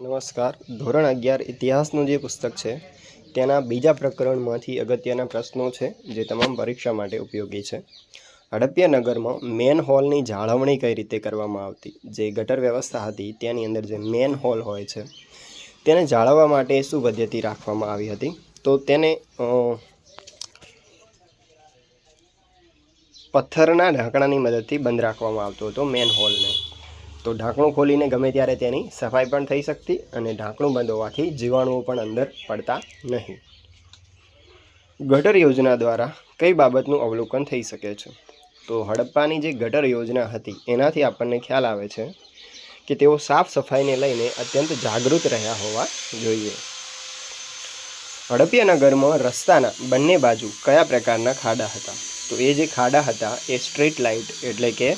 નમસ્કાર. ધોરણ અગિયાર ઇતિહાસનું જે પુસ્તક છે, તેના બીજા પ્રકરણમાંથી અગત્યના પ્રશ્નો છે, જે તમામ પરીક્ષા માટે ઉપયોગી છે. હડપ્યા નગરમાં મેન હોલની જાળવણી કઈ રીતે કરવામાં આવતી? જે ગટર વ્યવસ્થા હતી, તેની અંદર જે મેન હોલ હોય છે, તેને જાળવવા માટે શું પદ્ધતિ રાખવામાં આવી હતી? તો તેને પથ્થરના ઢાંકણાની મદદથી બંધ રાખવામાં આવતો હતો મેન હોલને. તો ઢાંકણું ખોલીને ગમે ત્યારે તેની સફાઈ પણ થઈ શકતી અને ઢાંકણું બંધ હોવાથી જીવાણુઓ પણ અંદર પડતા નહીં. ગટર યોજના દ્વારા કઈ બાબતનું અવલોકન થઈ શકે છે? તો હડપ્પાની જે ગટર યોજના હતી, એનાથી આપણને ખ્યાલ આવે છે કે તેઓ સાફ સફાઈને લઈને અત્યંત જાગૃત રહ્યા હોવા જોઈએ. હડપિયા નગરમાં રસ્તાના બંને બાજુ કયા પ્રકારના ખાડા હતા? તો એ જે ખાડા હતા એ સ્ટ્રીટ લાઇટ એટલે કે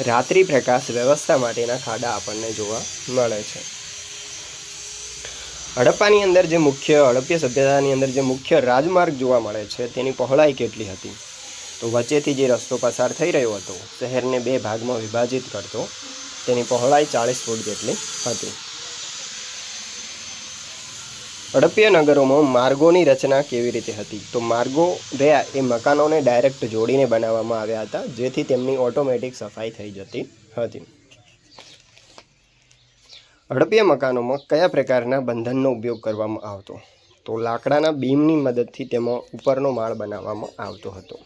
રાત્રિ પ્રકાશ વ્યવસ્થા માટેના ખાડા આપણને જોવા મળે છે. હડપ્પાની અંદર જે મુખ્ય, હડપ્પા સભ્યતાની અંદર જે મુખ્ય રાજમાર્ગ જોવા મળે છે, તેની પહોળાઈ કેટલી હતી? તો વચ્ચેથી જે રસ્તો પસાર થઈ રહ્યો હતો, શહેરને બે ભાગમાં વિભાજિત કરતો, તેની પહોળાઈ ચાળીસ ફૂટ જેટલી હતી. હડપ્પીય નગરોમાં માર્ગોની રચના કેવી રીતે હતી? તો માર્ગો રહ્યા એ મકાનોને ડાયરેક્ટ જોડીને બનાવવામાં આવ્યા હતા, જેથી તેમની ઓટોમેટિક સફાઈ થઈ જતી હતી. હડપ્પીય મકાનોમાં કયા પ્રકારના બંધનનો ઉપયોગ કરવામાં આવતો? તો લાકડાના બીમની મદદથી તેમાં ઉપરનો માળ બનાવવામાં આવતો હતો.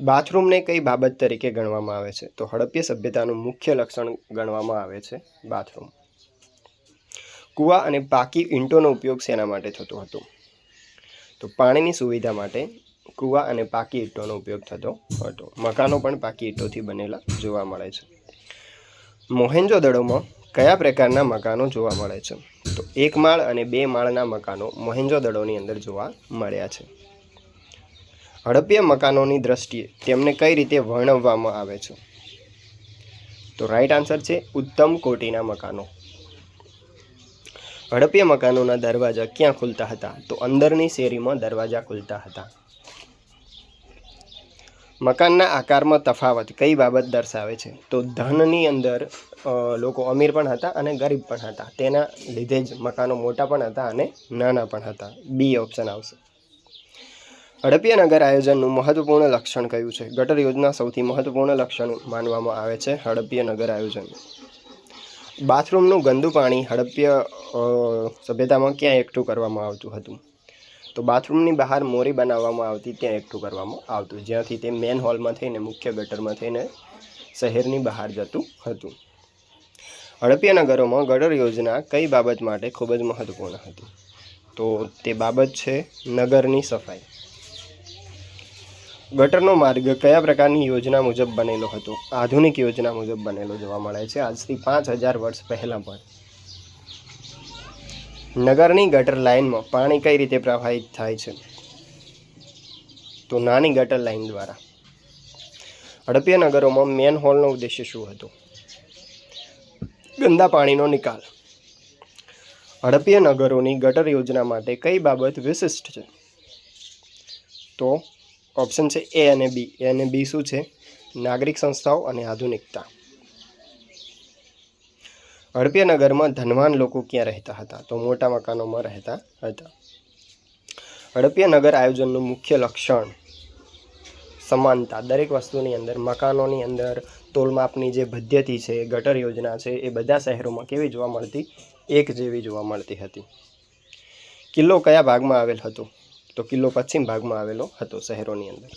બાથરૂમને કઈ બાબત તરીકે ગણવામાં આવે છે? તો હડપ્પીય સભ્યતાનું મુખ્ય લક્ષણ ગણવામાં આવે છે બાથરૂમ. કૂવા અને પાકી ઈંટોનો ઉપયોગ શેના માટે થતો હતો? તો પાણીની સુવિધા માટે કૂવા અને પાકી ઈંટોનો ઉપયોગ થતો હતો. મકાનો પણ પાકી ઈંટોથી બનેલા જોવા મળે છે. મોહેન્જો દડોમાં કયા પ્રકારના મકાનો જોવા મળે છે? તો એક માળ અને બે માળના મકાનો મોહેન્જો દડોની અંદર જોવા મળ્યા છે. હડપ્ય મકાનોની દ્રષ્ટિએ તેમને કઈ રીતે વર્ણવવામાં આવે છે? તો રાઈટ આન્સર છે ઉત્તમ કોટીના મકાનો. હડપિયા મકાનોના દરવાજા ક્યાં ખુલતા હતા? તો અંદરની શેરીમાં દરવાજા ખુલતા હતા. મકાનના આકારમાં તફાવત કઈ બાબત દર્શાવે છે? તો ધનની અંદર લોકો અમીર પણ હતા અને ગરીબ પણ હતા. તેના લીધે જ મકાનો મોટા પણ હતા અને નાના પણ હતા. બી ઓપ્શન આવશે. હડપિયા નગર આયોજનનું મહત્વપૂર્ણ લક્ષણ કયું છે? ગટર યોજના સૌથી મહત્વપૂર્ણ લક્ષણ માનવામાં આવે છે હડપિયા નગર આયોજન બાથરૂમનું ગંદુ પાણી હડપ્ય સભ્યતામાં ક્યાં એકઠું કરવામાં આવતું હતું? તો બાથરૂમની બહાર મોરી બનાવવામાં આવતી ત્યાં એકઠું કરવામાં આવતું, જ્યાંથી તે મેન હોલમાં થઈને, મુખ્ય ગટરમાં થઈને શહેરની બહાર જતું હતું. હડપિયા નગરોમાં ગટર યોજના કઈ બાબત માટે ખૂબ જ મહત્વપૂર્ણ હતી? તો તે બાબત છે નગરની સફાઈ. ગટરનો માર્ગ કયા પ્રકારની યોજના મુજબ બનેલો હતો? આધુનિક યોજના મુજબ બનેલો જોવા મળે છે આજથી પાંચ હજાર વર્ષ પહેલાં પણ. નગરની ગટર લાઇનમાં પાણી કઈ રીતે પ્રવાહિત થાય છે? તો નાની ગટર લાઇન દ્વારા. હડપિયા નગરોમાં મેન હોલનો ઉદ્દેશ્ય શું હતો? ગંદા પાણીનો નિકાલ. હડપિયા નગરોની ગટર યોજના માટે કઈ બાબત વિશિષ્ટ છે? તો ઓપ્શન છે એ અને બી એ અને બી શું છે? નાગરિક સંસ્થાઓ અને આધુનિકતા. હડપિયા નગરમાં ધનવાન લોકો ક્યાં રહેતા હતા? તો મોટા મકાનોમાં રહેતા હતા. હડપિયા નગર આયોજનનું મુખ્ય લક્ષણ સમાનતા. દરેક વસ્તુની અંદર, મકાનોની અંદર, તોલમાપની જે પદ્ધતિ છે, ગટર યોજના છે, એ બધા શહેરોમાં કેવી જોવા મળતી? એક જેવી જોવા મળતી હતી. કિલ્લો કયા ભાગમાં આવેલ હતો? તો કિલ્લો પશ્ચિમ ભાગમાં આવેલો હતો શહેરોની અંદર.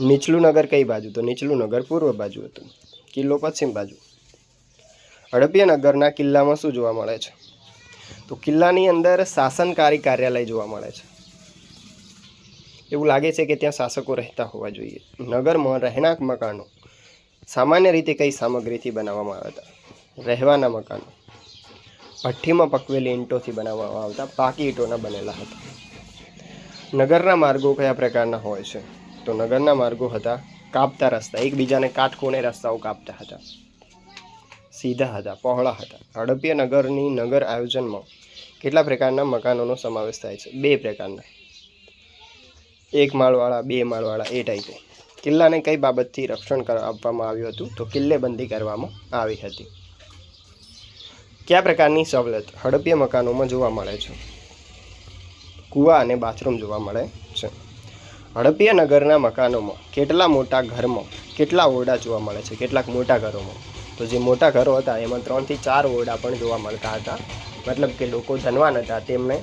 નીચલું નગર કઈ બાજુ? તો નીચલું નગર પૂર્વ બાજુ હતું. કિલ્લો પશ્ચિમ બાજુ. હડપિયા નગરના કિલ્લામાં શું જોવા મળે છે? તો કિલ્લાની અંદર શાસનકારી કાર્યાલય જોવા મળે છે. એવું લાગે છે કે ત્યાં શાસકો રહેતા હોવા જોઈએ. નગરમાં રહેણાંક મકાનો. સામાન્ય રીતે કઈ સામગ્રીથી બનાવવામાં આવતા રહેવાના મકાનો. ભઠ્ઠીમાં પકવેલી ઈંટોથી બનાવવામાં આવતા પાકી ઈંટોના બનેલા હતા. નગરના માર્ગો કયા પ્રકારના હોય છે? તો નગરના માર્ગો હતા કાપતા રસ્તા. એકબીજાને કાટખૂણે રસ્તાઓ કાપતા હતા. સીધા હતા, પહોળા હતા. હડપ્ય નગરની નગર આયોજનમાં કેટલા પ્રકારના મકાનોનો સમાવેશ થાય છે? બે પ્રકારના. એક માળવાળા, બે માળવાળા, એ ટાઈપે કિલ્લાને કઈ બાબતથી રક્ષણ આપવામાં આવ્યું હતું? તો કિલ્લેબંધી કરવામાં આવી હતી. કયા પ્રકારની સવલત હડપ્ય મકાનોમાં જોવા મળે છે? કૂવા અને બાથરૂમ જોવા મળે છે. હડપ્ય નગરના મકાનોમાં કેટલા મોટા ઘરમાં કેટલા ઓરડા જોવા મળે છે? કેટલાક મોટા ઘરોમાં. તો જે મોટા ઘરો હતા, એમાં ત્રણથી ચાર ઓરડા પણ જોવા મળતા હતા. મતલબ કે લોકો ધનવાન હતા તેમણે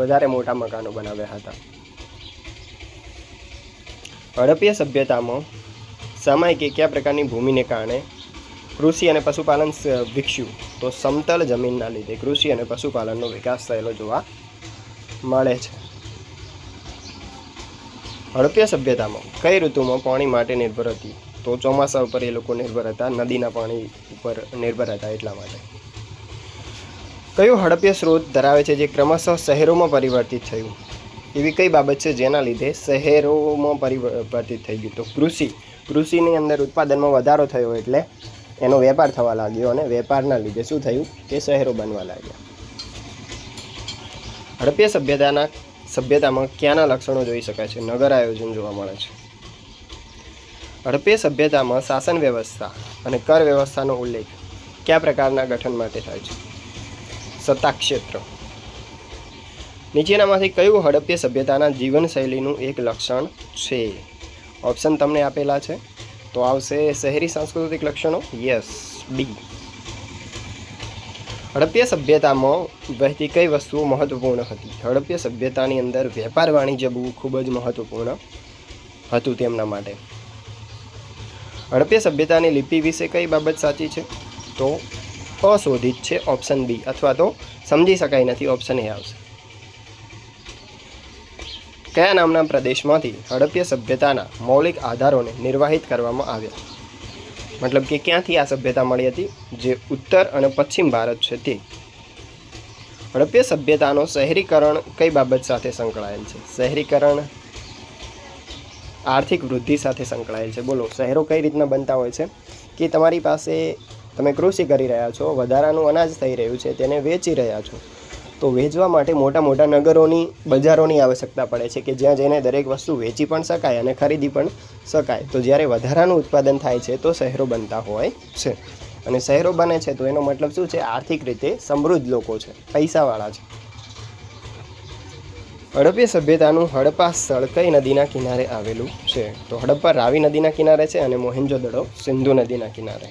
વધારે મોટા મકાનો બનાવ્યા હતા. હડપ્ય સભ્યતામાં સમય કે કયા પ્રકારની ભૂમિને કારણે કૃષિ અને પશુપાલન વિકસ્યું? તો સમતલ જમીનના લીધે કૃષિ અને પશુપાલનનો વિકાસ થયેલો જોવા મળે છે. હડપ્ય સભ્યતામાં કઈ ઋતુમાં પાણી માટે નિર્ભર હતી? તો ચોમાસા ઉપર એ લોકો નિર્ભર હતા, નદીના પાણી ઉપર નિર્ભર હતા એટલા માટે. કયું હડપ્ય સ્ત્રોત ધરાવે છે જે ક્રમશઃ શહેરોમાં પરિવર્તિત થયું? એવી કઈ બાબત છે જેના લીધે શહેરોમાં પરિવર્તિત થઈ ગયું? તો કૃષિ. કૃષિની અંદર ઉત્પાદનમાં વધારો થયો એટલે એનો વેપાર થવા લાગ્યો અને વેપારના લીધે શું થયું? કે શહેરો બનવા લાગ્યા. હડપ્ય સભ્યતાના સભ્યતામાં ક્યાંના લક્ષણો જોઈ શકાય છે? નગર આયોજન જોવા મળે છે. હડપ્ય સભ્યતામાં શાસન વ્યવસ્થા અને કર વ્યવસ્થાનો ઉલ્લેખ કયા પ્રકારના ગઠન માટે થાય છે? સત્તા ક્ષેત્ર. નીચેનામાંથી કયું હડપ્ય સભ્યતાના જીવનશૈલીનું એક લક્ષણ છે? ઓપ્શન તમને આપેલા છે. તો આવશે શહેરી સાંસ્કૃતિક લક્ષણો? યસ. ડી હડપ્ય સભ્યતામાં વહેતી કઈ વસ્તુઓ મહત્વપૂર્ણ હતી? હડપ્ય સભ્યતાની અંદર વેપાર વાણિજ્ય બહુ ખૂબ જ મહત્વપૂર્ણ હતું તેમના માટે. હડપ્ય સભ્યતાની લિપિ વિશે કઈ બાબત સાચી છે? તો અશોધિત છે ઓપ્શન બી, અથવા તો સમજી શકાય નથી, ઓપ્શન એ આવશે. કયા નામના પ્રદેશમાંથી હડપ્ય સભ્યતાના મૌલિક આધારોને નિર્વાહિત કરવામાં આવ્યા? મતલબ કે ક્યાંથી આ સભ્યતા મળી હતી? જે ઉત્તર અને પશ્ચિમ ભારત છે તે. હડપ્ય સભ્યતાનો શહેરીકરણ કઈ બાબત સાથે સંકળાયેલ છે? શહેરીકરણ આર્થિક વૃદ્ધિ સાથે સંકળાયેલ છે. બોલો, શહેરો કઈ રીતના બનતા હોય છે? કે તમારી પાસે તમે કૃષિ કરી રહ્યા છો, વધારાનું અનાજ થઈ રહ્યું છે, તેને વેચી રહ્યા છો. તો વેચવા માટે મોટા મોટા નગરોની, બજારોની આવશ્યકતા પડે છે કે જ્યાં જઈને દરેક વસ્તુ વેચી પણ શકાય અને ખરીદી પણ શકાય. તો જ્યારે વધારાનું ઉત્પાદન થાય છે, તો શહેરો બનતા હોય છે. અને શહેરો બને છે, તો એનો મતલબ શું છે? આર્થિક રીતે સમૃદ્ધ લોકો છે, પૈસાવાળા છે. હડપ્ય સભ્યતાનું હડપ્પા સળકઈ નદીના કિનારે આવેલું છે. તો હડપ્પા રાવી નદીના કિનારે છે અને મોહેન્જોદડો સિંધુ નદીના કિનારે.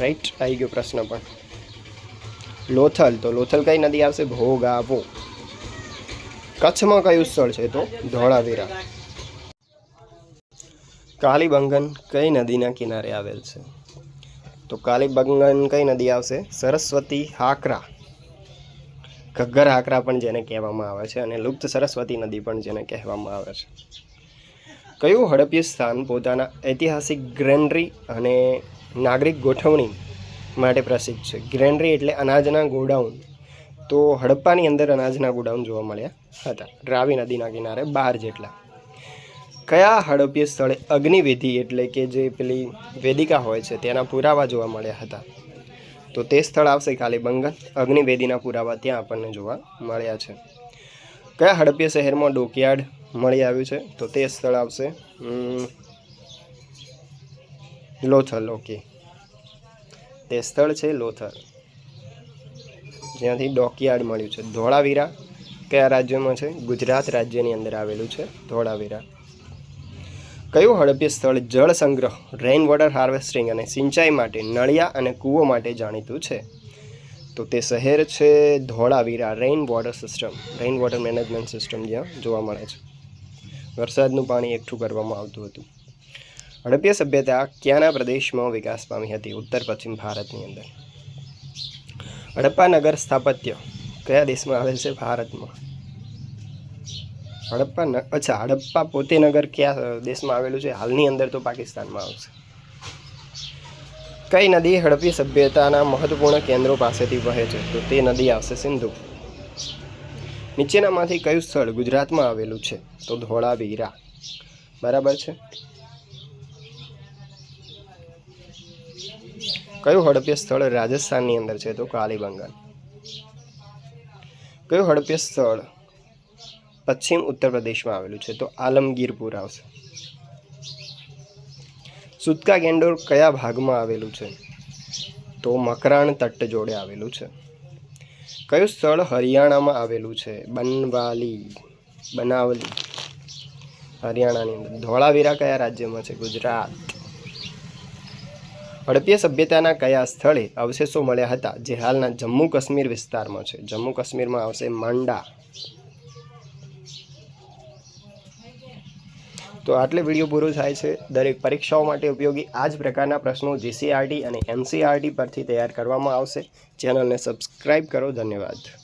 રાઈટ આવી ગયો પ્રશ્ન પણ. લોથલ. તો લોથલ કઈ નદી આવશે? ભોગાવો. કચ્છમાં કયું સ્થળ છે તો? ધોળાવીરા. કાલીબંગન કઈ નદીના કિનારે આવેલ છે? તો કાલીબંગન કઈ નદી આવશે? સરસ્વતી હાકરા. ઘગ્ગર હાકરા પણ જેને કહેવામાં આવે છે અને લુપ્ત સરસ્વતી નદી પણ જેને કહેવામાં આવે છે. કયું હડપ્ય સ્થાન પોતાના ઐતિહાસિક ગ્રેનરી અને નાગરિક ગોઠવણી માટે પ્રસિદ્ધ છે? ગ્રેનરી એટલે અનાજના ગોડાઉન. તો હડપ્પાની અંદર અનાજના ગોડાઉન જોવા મળ્યા હતા. રાવી નદીના કિનારે બાર જેટલા. કયા હડપ્ય સ્થળે અગ્નિવિધિ એટલે કે જે પેલી વેદિકા હોય છે તેના પુરાવા જોવા મળ્યા હતા? તો તે સ્થળ આવશે કાલીબંગન અગ્નિવેદીના પુરાવા ત્યાં આપણને જોવા મળ્યા છે. કયા હડપ્ય શહેરમાં ડોકયાર્ડ મળી આવ્યું છે? તો તે સ્થળ આવશે લોથલ ઓકે તે સ્થળ છે લોથલ. જ્યાંથી ડોકયાર્ડ મળ્યું છે. ધોળાવીરા કયા રાજ્યમાં છે? ગુજરાત રાજ્યની અંદર આવેલું છે ધોળાવીરા. કયું હડપ્ય સ્થળ જળ સંગ્રહ રેઇન વોટર હાર્વેસ્ટિંગ અને સિંચાઈ માટે નળિયા અને કૂવો માટે જાણીતું છે? તો તે શહેર છે Dholavira rain water system rain water management system જ્યાં જોવા મળે છે. વરસાદનું પાણી એકઠું કરવામાં આવતું હતું. હડપ્ય સભ્યતા ક્યાંના પ્રદેશમાં વિકાસ પામી હતી? ઉત્તર, પશ્ચિમ ભારતની અંદર. હડપ્પા નગર સ્થાપત્ય કયા દેશમાં આવેલ છે? ભારતમાં. હડપ્પા અચ્છા, હડપ્પા પોતે નગર કયા દેશમાં આવેલું છે? હાલની અંદર તો પાકિસ્તાનમાં આવશે. કઈ નદી હડપ્પી સભ્યતાના મહત્વપૂર્ણ કેન્દ્રો પાસેથી વહે છે? તો તે નદી આવશે સિંધુ. નીચેનામાંથી કયું સ્થળ ગુજરાતમાં આવેલું છે? તો ધોળાવીરા. બરાબર છે? કયું હડપ્ય સ્થળ રાજસ્થાનની અંદર છે? તો કાલીબંગન. કયું હડપ્ય સ્થળ પશ્ચિમ ઉત્તર પ્રદેશમાં આવેલું છે. તો આલમગીરપુર આવશે. સુતકા ગેંડોર કયા ભાગમાં આવેલું છે? તો મકરાણ તટ જોડે આવેલું છે. કયું સ્થળ હરિયાણામાં આવેલું છે? બનવાલી, બનાવલી. હરિયાણાની અંદર. ધોળાવીરા કયા રાજ્યમાં છે? ગુજરાત. હડપ્ય સભ્યતાના કયા સ્થળે અવશેષો મળ્યા હતા? જે હાલના જમ્મુ કાશ્મીર વિસ્તારમાં છે. જમ્મુ કાશ્મીરમાં આવશે માંડા. તો આટલે વીડિયો પૂરો થાય છે. દરેક પરીક્ષાઓ માટે ઉપયોગી આ જ પ્રકારના પ્રશ્નો જીસીઆરટી અને એનસીઆરટી પરથી તૈયાર કરવામાં આવશે. ચેનલને સબસ્ક્રાઈબ કરો. ધન્યવાદ.